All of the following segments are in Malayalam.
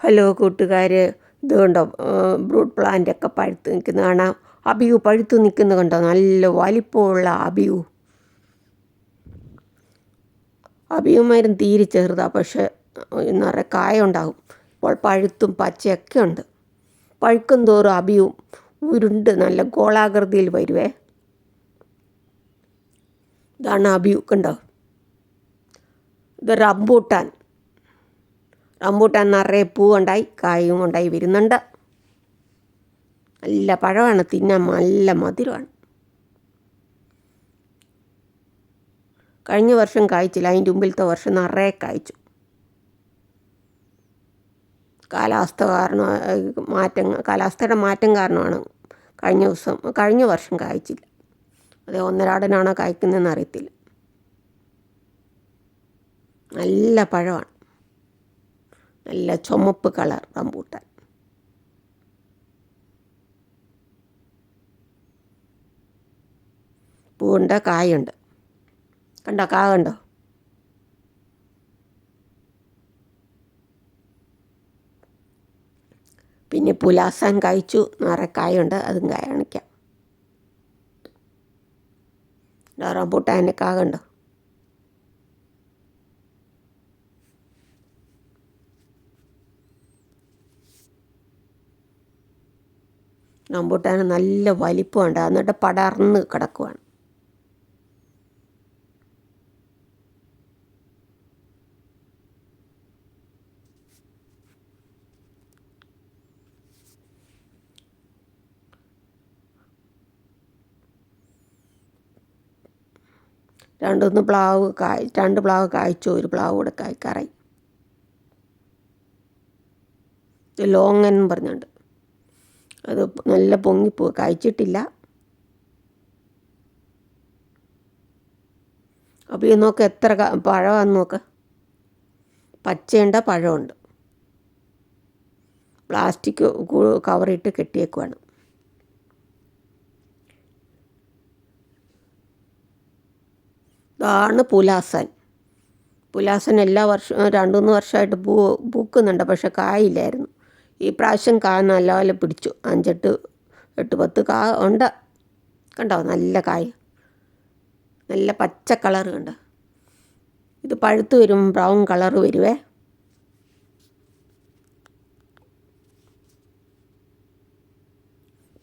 ഹലോ കൂട്ടുകാർ ഇത് കണ്ടോ ബ്രൂട്ട് പ്ലാന്റ് ഒക്കെ പഴുത്ത് നിൽക്കുന്ന കാണാം. അബിയു പഴുത്ത് നിൽക്കുന്ന കണ്ടോ? നല്ല വലിപ്പമുള്ള അബിയു. അബിയുമാരും തീരെ ചെറുതാണ് പക്ഷെ നിറയെ കായ ഉണ്ടാകും. ഇപ്പോൾ പഴുത്തും പച്ചയൊക്കെ ഉണ്ട്. പഴുക്കും തോറും അബിയും ഉരുണ്ട് നല്ല ഗോളാകൃതിയിൽ വരുവേ. ഇതാണ് അബിയു കണ്ടോ? ഇത് റംബൂട്ടാൻ. റംബൂട്ടാൻ നിറയെ പൂവുണ്ടായി കായും ഉണ്ടായി വരുന്നുണ്ട്. നല്ല പഴമാണ് തിന്നാൻ നല്ല മധുരമാണ്. കഴിഞ്ഞ വർഷം കായ്ച്ചില്ല അതിന്റെ മുമ്പിലത്തെ വർഷം നിറയെ കായ്ച്ചു. കാലാവസ്ഥ കാരണം മാറ്റം കാലാവസ്ഥയുടെ മാറ്റം കാരണമാണ് കഴിഞ്ഞ ദിവസം കഴിഞ്ഞ വർഷം കായ്ച്ചില്ല. അത് ഒന്നരാടനാണോ കായ്ക്കുന്നതെന്ന് അറിയത്തില്ല. നല്ല പഴമാണ്. നല്ല ചുമപ്പ് കളർ റംബൂട്ടാൻ. പൂവുണ്ട് കായുണ്ട്. കണ്ടോ കാ കണ്ടോ? പിന്നെ പുലാസാൻ കായ്ച്ചു നിറയെ കായുണ്ട് അതും കാണിക്കാം. റംബൂട്ടാന്റെ കാ കണ്ടോ? റംബൂട്ടാന് നല്ല വലിപ്പമുണ്ട് എന്നിട്ട് പടർന്ന് കിടക്കുവാണ്. രണ്ടൊന്ന് പ്ലാവ് കായ് രണ്ട് പ്ലാവ് കായ്ച്ചു ഒരു പ്ലാവ് കൂടെ കായ്ക്കാറായി. ലോങ്ങൻ പറഞ്ഞുണ്ട്. അത് നല്ല പൊങ്ങിപ്പോ കായ്ച്ചിട്ടില്ല അപ്പോൾ ഈ നോക്ക് എത്ര പഴമാണെന്ന് നോക്ക്. പച്ചയുണ്ട് പഴമുണ്ട്. പ്ലാസ്റ്റിക് കവറിട്ട് കെട്ടിയേക്കുവാണ്. ഇതാണ് പുലാസൻ. പുലാസൻ എല്ലാ വർഷം രണ്ട് മൂന്ന് വർഷമായിട്ട് പൂ പൂക്കുന്നുണ്ട് പക്ഷെ കായില്ലായിരുന്നു. ഈ പ്രാവശ്യം കാ നല്ലപോലെ പിടിച്ചു. അഞ്ചെട്ട് എട്ട് പത്ത് കാ ഉണ്ട്. കണ്ടോ? നല്ല കായ. നല്ല പച്ച കളർ കണ്ടോ. ഇത് പഴുത്ത് വരും ബ്രൗൺ കളർ വരുവേ.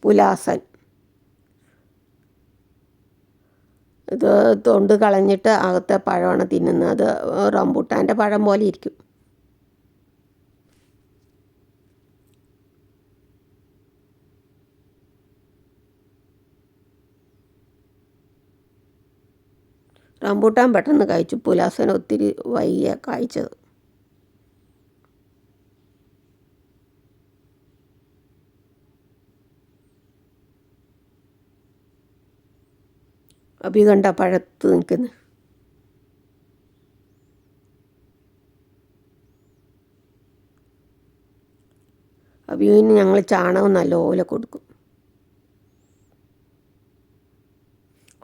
പുലാസൻ. ഇത് തൊണ്ട് കളഞ്ഞിട്ട് അകത്തെ പഴമാണ് തിന്നുന്നത്. അത് റംബൂട്ടാന്റെ പഴം പോലെ ഇരിക്കും. റംബൂട്ടാൻ പെട്ടെന്ന് കഴിച്ചു. പുലാസന ഒത്തിരി വൈകിയ കായ്ച്ചത്. അഭി കണ്ട പഴത്ത് നിൽക്കുന്നു. അഭിയുവിന് ഞങ്ങൾ ചാണകം നല്ലപോലെ കൊടുക്കും.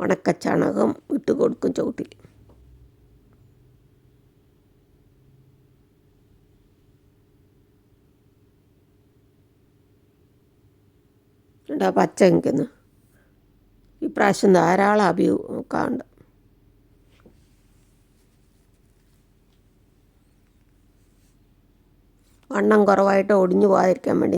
ഉണക്കച്ചാണകം ഇട്ട് കൊടുക്കും ചവിട്ടിൽ. ഉണ്ടാ പച്ച നിൽക്കുന്നു ഇപ്രാവശ്യം ധാരാളം അഭിമുഖമുണ്ട് വണ്ണം കുറവായിട്ട് ഒടിഞ്ഞു പോകാതിരിക്കാൻ വേണ്ടി